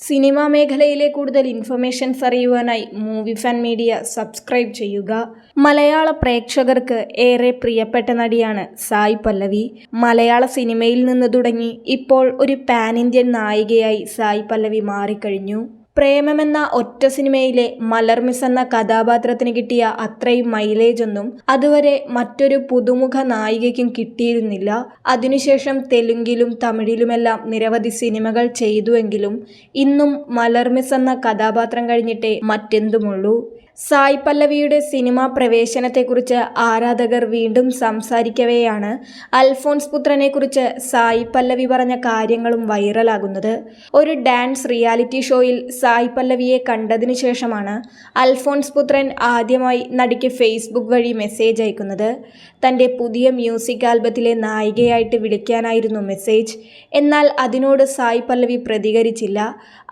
Cinema മേഖലയിലെ കൂടുതൽ informations അറിയുവാനായി മൂവി ഫാൻ മീഡിയ സബ്സ്ക്രൈബ് ചെയ്യുക. മലയാള പ്രേക്ഷകർക്ക് ഏറെ പ്രിയപ്പെട്ട നടിയാണ് സായ് പല്ലവി. മലയാള സിനിമയിൽ നിന്ന് തുടങ്ങി ഇപ്പോൾ ഒരു പാൻ ഇന്ത്യൻ നായികയായി സായ് പല്ലവി മാറിക്കഴിഞ്ഞു. പ്രേമമെന്ന ഒറ്റ സിനിമയിലെ മലർമിസ് എന്ന കഥാപാത്രത്തിന് കിട്ടിയ അത്രയും മൈലേജ് ഒന്നും അതുവരെ മറ്റൊരു പുതുമുഖ നായികയ്ക്കും കിട്ടിയിരുന്നില്ല. അതിനുശേഷം തെലുങ്കിലും തമിഴിലുമെല്ലാം നിരവധി സിനിമകൾ ചെയ്തുവെങ്കിലും ഇന്നും മലർമിസ് എന്ന കഥാപാത്രം കഴിഞ്ഞിട്ടേ മറ്റെന്തുമുള്ളൂ. സായ് പല്ലവിയുടെ സിനിമാ പ്രവേശനത്തെക്കുറിച്ച് ആരാധകർ വീണ്ടും സംസാരിക്കവെയാണ് അൽഫോൺസ് പുത്രനെക്കുറിച്ച് സായ് പല്ലവി പറഞ്ഞ കാര്യങ്ങളും വൈറലാകുന്നത്. ഒരു ഡാൻസ് റിയാലിറ്റി ഷോയിൽ സായ് പല്ലവിയെ കണ്ടതിനു ശേഷമാണ് അൽഫോൺസ് പുത്രൻ ആദ്യമായി നടിക്ക് ഫേസ്ബുക്ക് വഴി മെസ്സേജ് അയക്കുന്നത്. തന്റെ പുതിയ മ്യൂസിക് ആൽബത്തിലെ നായികയായിട്ട് വിളിക്കാനായിരുന്നു മെസ്സേജ്. എന്നാൽ അതിനോട് സായ് പല്ലവി പ്രതികരിച്ചില്ല.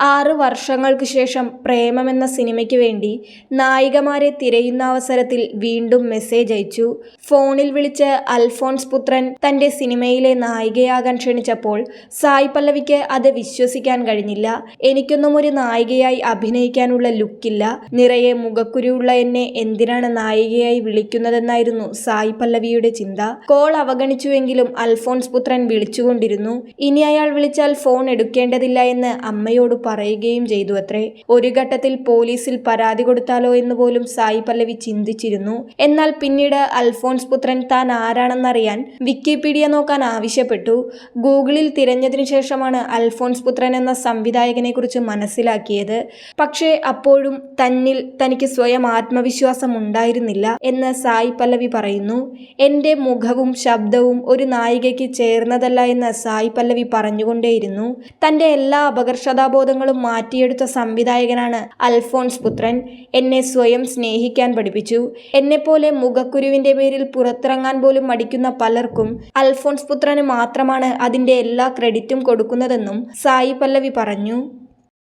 ആറ് വർഷങ്ങൾക്ക് ശേഷം പ്രേമമെന്ന സിനിമയ്ക്ക് വേണ്ടി നായികമാരെ തിരയുന്ന അവസരത്തിൽ വീണ്ടും മെസ്സേജ് അയച്ചു. ഫോണിൽ വിളിച്ച് അൽഫോൺസ് പുത്രൻ തന്റെ സിനിമയിലെ നായികയാകാൻ ക്ഷണിച്ചപ്പോൾ സായ് പല്ലവിക്ക് അത് വിശ്വസിക്കാൻ കഴിഞ്ഞില്ല. എനിക്കൊന്നും ഒരു നായികയായി അഭിനയിക്കാനുള്ള ലുക്കില്ല. നിറയെ മുഖക്കുരിയുള്ള എന്നെ എന്തിനാണ് നായികയായി വിളിക്കുന്നതെന്നായിരുന്നു സായ് പല്ലവിയുടെ ചിന്ത. കോൾ അവഗണിച്ചുവെങ്കിലും അൽഫോൺസ് പുത്രൻ വിളിച്ചുകൊണ്ടിരുന്നു. ഇനി അയാൾ വിളിച്ചാൽ ഫോൺ എടുക്കേണ്ടതില്ല എന്ന് അമ്മയോട് പറയുകയും ചെയ്തു അത്രേ. ഒരു ഘട്ടത്തിൽ പോലീസിൽ പരാതി കൊടുത്താലോ എന്ന് പോലും സായി പല്ലവി ചിന്തിച്ചിരുന്നു. എന്നാൽ പിന്നീട് അൽഫോൺസ് പുത്രൻ താൻ ആരാണെന്നറിയാൻ വിക്കിപീഡിയ നോക്കാൻ ആവശ്യപ്പെട്ടു. ഗൂഗിളിൽ തിരഞ്ഞതിനു ശേഷമാണ് അൽഫോൺസ് പുത്രൻ എന്ന സംവിധായകനെ കുറിച്ച് മനസ്സിലാക്കിയത്. പക്ഷേ അപ്പോഴും തന്നിൽ തനിക്ക് സ്വയം ആത്മവിശ്വാസം ഉണ്ടായിരുന്നില്ല എന്ന് സായി പല്ലവി പറയുന്നു. എന്റെ മുഖവും ശബ്ദവും ഒരു നായികയ്ക്ക് ചേർന്നതല്ല എന്ന് സായി പല്ലവി പറഞ്ഞുകൊണ്ടേയിരുന്നു. തന്റെ എല്ലാ അപകർഷതാബോധങ്ങളും മാറ്റിയെടുത്ത സംവിധായകനാണ് അൽഫോൺസ് പുത്രൻ. എന്നെ സ്വയം സ്നേഹിക്കാൻ പഠിപ്പിച്ചു. എന്നെപ്പോലെ മുഖക്കുരുവിന്റെ പേരിൽ പുറത്തിറങ്ങാൻ പോലും മടിക്കുന്ന പലർക്കും അൽഫോൺസ് പുത്രന് മാത്രമാണ് അതിന്റെ എല്ലാ ക്രെഡിറ്റും കൊടുക്കുന്നതെന്നും സായി പല്ലവി പറഞ്ഞു.